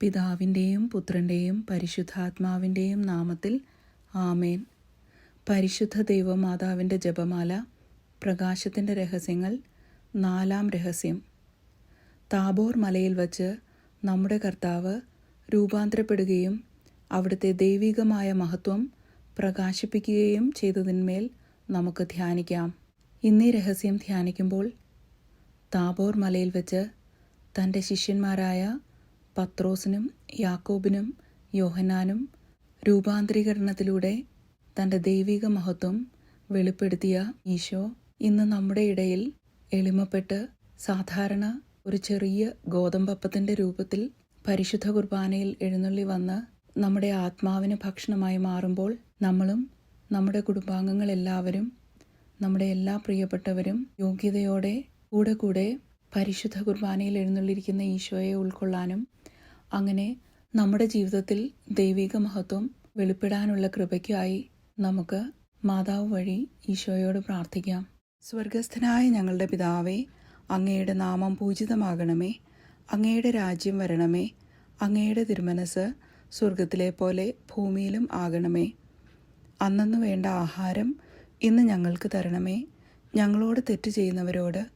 പിതാവിന്റെയും പുത്രന്റെയും പരിശുദ്ധാത്മാവിന്റെയും നാമത്തിൽ ആമേൻ. പരിശുദ്ധ ദൈവമാതാവിന്റെ ജപമാല പ്രകാശത്തിന്റെ രഹസ്യങ്ങൾ നാലാം രഹസ്യം. താബോർ മലയിൽ വച്ച് നമ്മുടെ കർത്താവ് രൂപാന്തരപ്പെടുകയും അവിടുത്തെ ദൈവികമായ മഹത്വം പ്രകാശിപ്പിക്കുകയും ചെയ്തതിന്മേൽ നമുക്ക് ധ്യാനിക്കാം. ഇന്നീ രഹസ്യം ധ്യാനിക്കുമ്പോൾ താബോർ മലയിൽ വച്ച് തന്റെ ശിഷ്യന്മാരായ പത്രോസിനും യാക്കോബിനും യോഹനാനും രൂപാന്തരീകരണത്തിലൂടെ തന്റെ ദൈവിക മഹത്വം വെളിപ്പെടുത്തിയ ഈശോ ഇന്ന് നമ്മുടെ ഇടയിൽ എളിമപ്പെട്ട് സാധാരണ ഒരു ചെറിയ ഗോതമ്പപ്പത്തിന്റെ രൂപത്തിൽ പരിശുദ്ധ കുർബാനയിൽ എഴുന്നള്ളി വന്ന് നമ്മുടെ ആത്മാവിന് ഭക്ഷണമായി മാറുമ്പോൾ നമ്മളും നമ്മുടെ കുടുംബാംഗങ്ങളെല്ലാവരും നമ്മുടെ എല്ലാ പ്രിയപ്പെട്ടവരും യോഗ്യതയോടെ കൂടെ കൂടെ പരിശുദ്ധ കുർബാനയിൽ എഴുന്നള്ളിരിക്കുന്ന ഈശോയെ ഉൾക്കൊള്ളാനും അങ്ങനെ നമ്മുടെ ജീവിതത്തിൽ ദൈവിക മഹത്വം വെളിപ്പെടാനുള്ള കൃപയ്ക്കായി നമുക്ക് മാതാവ് വഴി ഈശോയോട് പ്രാർത്ഥിക്കാം. സ്വർഗസ്ഥനായ ഞങ്ങളുടെ പിതാവേ അങ്ങയുടെ നാമം പൂജിതമാകണമേ. അങ്ങയുടെ രാജ്യം വരണമേ. അങ്ങയുടെ തിരുമനസ് സ്വർഗത്തിലെ പോലെ ഭൂമിയിലും ആകണമേ. അന്നു വേണ്ട ആഹാരം ഇന്ന് ഞങ്ങൾക്ക് തരണമേ. ഞങ്ങളോട് തെറ്റ് ചെയ്യുന്നവരോട്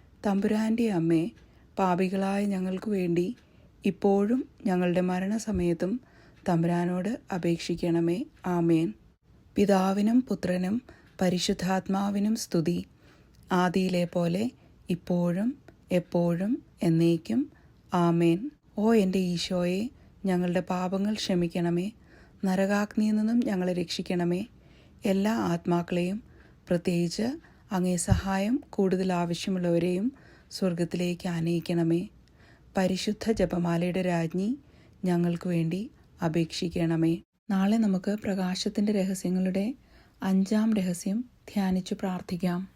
തമ്പുരാന്റെ അമ്മേ പാപികളായ ഞങ്ങൾക്ക് വേണ്ടി ഇപ്പോഴും ഞങ്ങളുടെ മരണസമയത്തും തമ്പുരാനോട് അപേക്ഷിക്കണമേ. ആമേൻ. പിതാവിനും പുത്രനും പരിശുദ്ധാത്മാവിനും സ്തുതി. ആദിയിലെ പോലെ ഇപ്പോഴും എപ്പോഴും എന്നേക്കും. ആമേൻ. ഓ എന്റെ ഈശോയെ ഞങ്ങളുടെ പാപങ്ങൾ ക്ഷമിക്കണമേ. നരകാഗ്നിയിൽ നിന്നും ഞങ്ങളെ രക്ഷിക്കണമേ. എല്ലാ ആത്മാക്കളെയും പ്രത്യേകിച്ച് അങ്ങേ സഹായം കൂടുതൽ ആവശ്യമുള്ളവരെയും സ്വർഗത്തിലേക്ക് ആനയിക്കണമേ. പരിശുദ്ധ ജപമാലയുടെ രാജ്ഞി ഞങ്ങൾക്ക് വേണ്ടി അപേക്ഷിക്കണമേ. നാളെ നമുക്ക് പ്രകാശത്തിന്റെ രഹസ്യങ്ങളുടെ അഞ്ചാം രഹസ്യം ധ്യാനിച്ചു പ്രാർത്ഥിക്കാം.